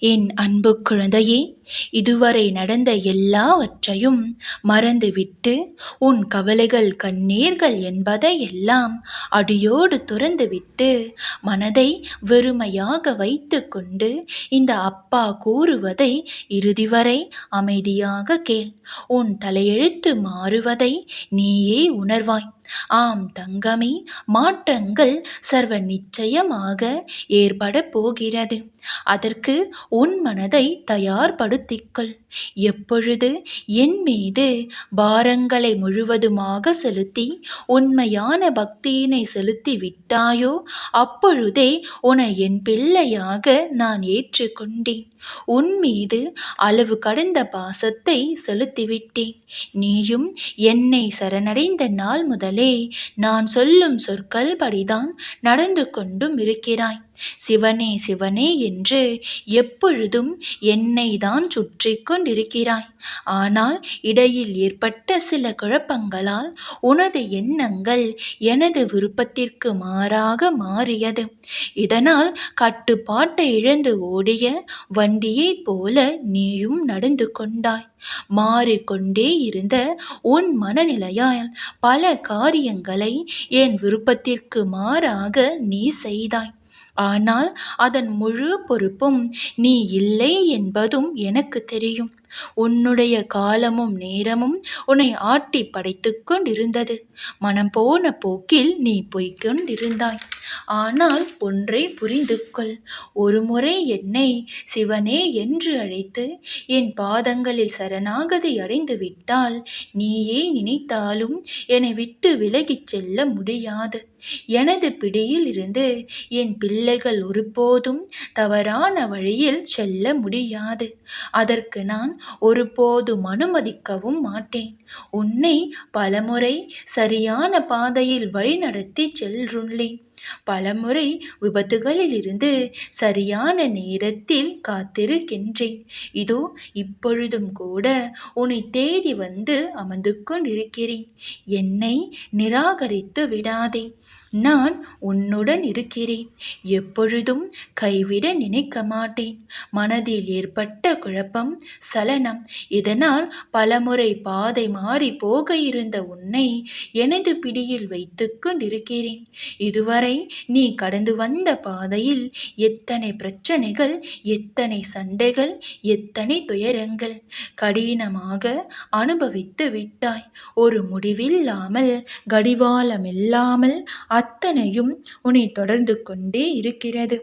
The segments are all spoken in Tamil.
என் அன்பு குழந்தையே இதுவரை நடந்த எல்லாவற்றையும் மறந்துவிட்டு உன் கவலைகள் கண்ணீர்கள் என்பதை எல்லாம் அடியோடு துறந்துவிட்டு மனதை வெறுமையாக வைத்துக்கொண்டு இந்த அப்பா கூறுவதை இறுதி வரை அமைதியாக கேள். உன் தலையெழுத்து மாறுவதை நீயே உணர்வாய். ஆம் தங்கமே மாற்றங்கள் சர்வ நிச்சயமாக ஏற்பட போகிறது. அதற்கு உன் மனதை தயார்படுத்திக்கொள். எப்பொழுது என் மீது பாரங்களை முழுவதுமாக செலுத்தி உண்மையான பக்தியினை செலுத்தி விட்டாயோ அப்பொழுதே உன என் பிள்ளையாக நான் ஏற்றுக்கொண்டேன். உன் மீது அளவு கடந்த பாசத்தை செலுத்திவிட்டேன். நீயும் என்னை சரணடைந்த நாள் முதலே நான் சொல்லும் சொற்கள் படிதான் நடந்து கொண்டும் இருக்கிறாய். சிவனே சிவனே என்று எப்பொழுதும் என்னை தான் சுற்றி கொண்டிருக்கிறாய். ஆனால் இடையில் ஏற்பட்ட சில குழப்பங்களால் உனது எண்ணங்கள் எனது விருப்பத்திற்கு மாறாக மாறியது. இதனால் கட்டுப்பாட்டை இழந்து ஓடிய வண்டியைப் போல நீயும் நடந்து கொண்டாய். மாறிக்கொண்டே இருந்த உன் மனநிலையால் பல காரியங்களை என் விருப்பத்திற்கு மாறாக நீ செய்தாய். ஆனால் அதன் முழு பொறுப்பும் நீ இல்லை என்பதும் எனக்கு தெரியும். உன்னுடைய காலமும் நேரமும் உன்னை ஆட்டி படைத்து கொண்டிருந்தது. மனம் போன போக்கில் நீ போய்கொண்டிருந்தாய் ஆனால் ஒன்றை புரிந்து கொள் ஒருமுறை என்னை சிவனே என்று அழைத்து என் பாதங்களில் சரணாகதி அடைந்து விட்டால் நீயே நினைத்தாலும் என்னை விட்டு விலகிச் செல்ல முடியாது. எனது பிடியில் இருந்து என் பிள்ளைகள் ஒருபோதும் தவறான வழியில் செல்ல முடியாது. அதற்கு நான் ஒருபோதும் அனுமதிக்கவும் மாட்டேன். உன்னை பலமுறை சரியான பாதையில் வழிநடத்தி செல்றுள்ளேன் பலமுறை விபத்துகளிலிருந்து சரியான நேரத்தில் காத்திருக்கின்றேன். இதோ இப்பொழுதும் கூட உன்னை தேடி வந்து அமர்ந்து கொண்டிருக்கிறேன். என்னை நிராகரித்து விடாதே. நான் உன்னுடன் இருக்கிறேன். எப்பொழுதும் கைவிட நினைக்க மாட்டேன். மனதில் ஏற்பட்ட குழப்பம் சல பலனம். இதனால் பலமுறை பாதை மாறி போக இருந்த உன்னை எனது பிடியில் வைத்து கொண்டிருக்கிறேன் இதுவரை நீ கடந்து வந்த பாதையில் எத்தனை பிரச்சனைகள் எத்தனை சண்டைகள் எத்தனை துயரங்கள் கடினமாக அனுபவித்து விட்டாய். ஒரு முடிவில்லாமல் கடிவாளமில்லாமல் அத்தனையும் உன்னை தொடர்ந்து கொண்டே இருக்கிறது.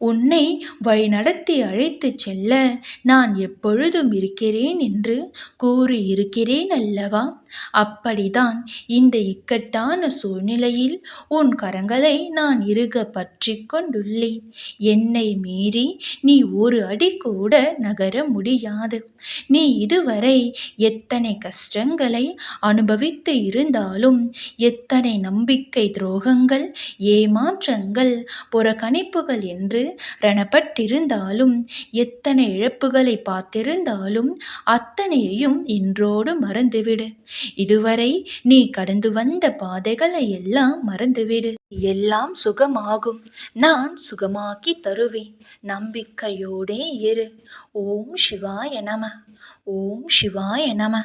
உன்னை வழிநடத்தி அழைத்துச் செல்ல நான் எப்பொழுதும் இருக்கிறேன் என்று கூறியிருக்கிறேன் அல்லவா? அப்படிதான் இந்த இக்கட்டான சூழ்நிலையில் உன் கரங்களை நான் இறுக பற்றி கொண்டுள்ளேன். என்னை மீறி நீ ஒரு அடி கூட நகர முடியாது. நீ இதுவரை எத்தனை கஷ்டங்களை அனுபவித்து இருந்தாலும் எத்தனை நம்பிக்கை துரோகங்கள் ஏமாற்றங்கள் புறக்கணிப்புகள் என்று ரணப்பட்டிருந்தாலும் எத்தனை இழப்புகளை பார்த்திருந்தாலும் அத்தனையையும் இன்றோடு மறந்துவிடு. இதுவரை நீ கடந்து வந்த பாதைகளை எல்லாம் மறந்துவிடு. எல்லாம் சுகமாகும். நான் சுகமாக்கி தருவேன். நம்பிக்கையோடே இரு. ஓம் சிவாய நம. ஓம் சிவாய நம.